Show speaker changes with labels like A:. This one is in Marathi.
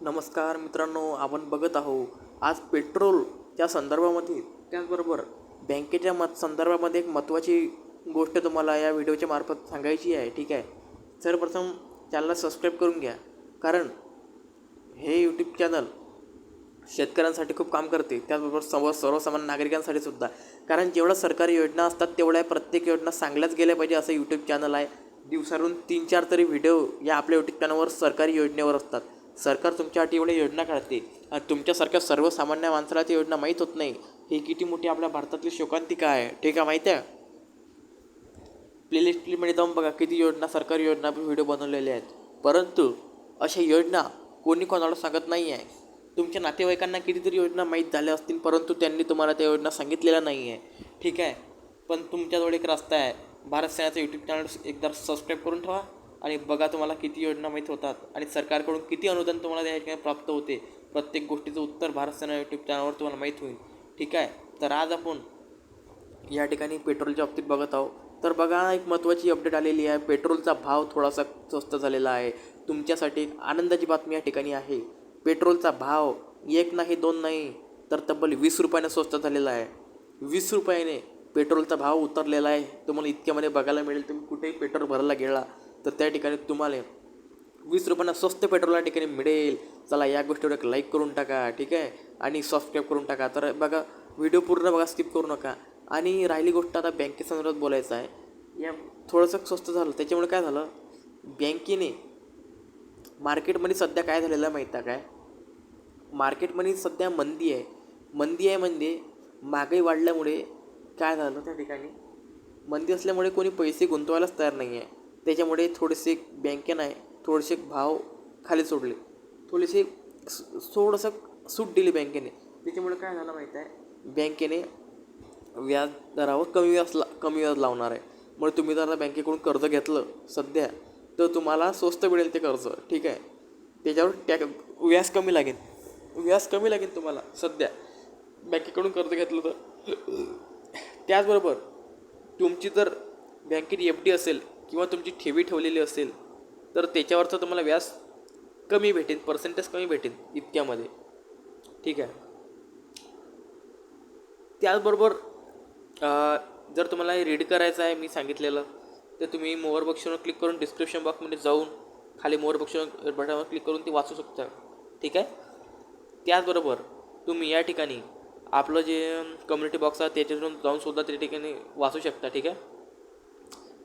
A: नमस्कार मित्रांनो आपण बघत आहो आज पेट्रोलच्या संदर्भामध्ये त्याचबरोबर बँकेच्या मत संदर्भामध्ये एक महत्त्वाची गोष्ट तुम्हाला या व्हिडिओच्या मार्फत सांगायची आहे ठीक आहे? सर्वप्रथम चॅनलला सबस्क्राईब करून घ्या कारण हे यूट्यूब चॅनल शेतकऱ्यांसाठी खूप काम करते त्याचबरोबर सर्व सर्वसामान्य नागरिकांसाठी सुद्धा. कारण जेवढ्या सरकारी योजना असतात तेवढ्या प्रत्येक योजना चांगल्याच गेल्या पाहिजे असं यूट्यूब चॅनल आहे. दिवसातून तीन चार तरी व्हिडिओ या आपल्या यूट्यूब चॅनलवर सरकारी योजनेवर असतात. सरकार तुमच्यासाठी एवढ्या योजना काढते. आणि तुमच्यासारख्या सर्वसामान्य माणसाला ती योजना माहीत होत नाही. ही किती मोठी आपल्या भारतातली शोकांतिका आहे. ठीक आहे माहिती आहे? प्लेलिस्टमध्ये जाऊन बघा किती योजना सरकारी योजना व्हिडिओ बनवलेले आहेत. परंतु अशा योजना कोणी कोणाला सांगत नाही आहे. तुमच्या नातेवाईकांना कितीतरी योजना माहीत झाल्या असतील परंतु त्यांनी तुम्हाला त्या योजना सांगितलेल्या नाही आहे. ठीक आहे? पण तुमच्याजवळ एक रस्ता आहे. भारत सेनाचं यूट्यूब चॅनल एकदा सबस्क्राईब करून ठेवा. आणि बघा तुम्हाला किती योजना माहीत होतात आणि सरकारकडून किती अनुदान तुम्हाला त्या ठिकाणी प्राप्त होते प्रत्येक गोष्टीचं उत्तर भारत सेना यूट्यूब चॅनलवर तुम्हाला माहीत होईल. ठीक आहे? तर आज आपण या ठिकाणी पेट्रोलच्या बाबतीत बघत आहोत. तर बघा एक महत्त्वाची अपडेट आलेली आहे. पेट्रोलचा भाव थोडासा स्वस्त झालेला आहे. तुमच्यासाठी एक आनंदाची बातमी या ठिकाणी आहे. पेट्रोलचा भाव एक नाही दोन नाही तर तब्बल वीस रुपयाने स्वस्त झालेला आहे. वीस रुपयाने पेट्रोलचा भाव उतरलेला आहे. तुम्हाला इतक्यामध्ये बघायला मिळेल तुम्ही कुठेही पेट्रोल भरायला गेला तर त्या ठिकाणी तुम्हाला वीस रुपयांना स्वस्त पेट्रोल या ठिकाणी मिळेल. चला या गोष्टीवर एक लाईक करून टाका ठीक आहे? आणि सबस्क्राईब करून टाका. तर बघा व्हिडिओ पूर्ण बघा स्किप करू नका. आणि राहिली गोष्ट आता बँकेसंदर्भात बोलायचं आहे. या थोडंसं स्वस्त झालं. त्याच्यामुळे काय झालं? बँकेने मार्केटमध्ये सध्या काय झालेलं आहे माहीत आहे काय मार्केटमध्ये सध्या मंदी आहे. मंदी आहे म्हणजे महागाई वाढल्यामुळे काय झालं त्या ठिकाणी? मंदी असल्यामुळे कोणी पैसे गुंतवायलाच तयार नाही आहे त्याच्यामुळे थोडेसे बँकेनं आहे थोडेसे भाव खाली सोडले. थोडेसे थोडंसं सूट दिली बँकेने. त्याच्यामुळे काय झालं माहीत आहे? बँकेने व्याज दरावर कमी व्याज ला कमी व्याज लावणार आहे. मग तुम्ही जर बँकेकडून कर्ज घेतलं सध्या तर तुम्हाला स्वस्त मिळेल ते कर्ज ठीक आहे? त्याच्यावर टॅक व्याज कमी लागेल. व्याज कमी लागेल तुम्हाला सध्या. बँकेकडून कर्ज घेतलं तर. त्याचबरोबर तुमची जर बँकेत एफ डी असेल किंवा तुमची ठेवी ठेवलेली असेल तर त्याच्यावरचं तुम्हाला व्याज कमी भेटेल पर्सेंटेज कमी भेटेल इतक्यामध्ये. ठीक आहे? त्याचबरोबर जर तुम्हाला हे रीड करायचं आहे मी सांगितलेलं तर तुम्ही मोअर बक्षवर क्लिक करून डिस्क्रिप्शन बॉक्समध्ये जाऊन खाली मोअर बक्षवर बटनावर क्लिक करून ते वाचू शकता. ठीक आहे? त्याचबरोबर तुम्ही या ठिकाणी आपलं जे कम्युनिटी बॉक्स आहे त्याच्यातून जाऊन सुद्धा त्या ठिकाणी वाचू शकता. ठीक आहे?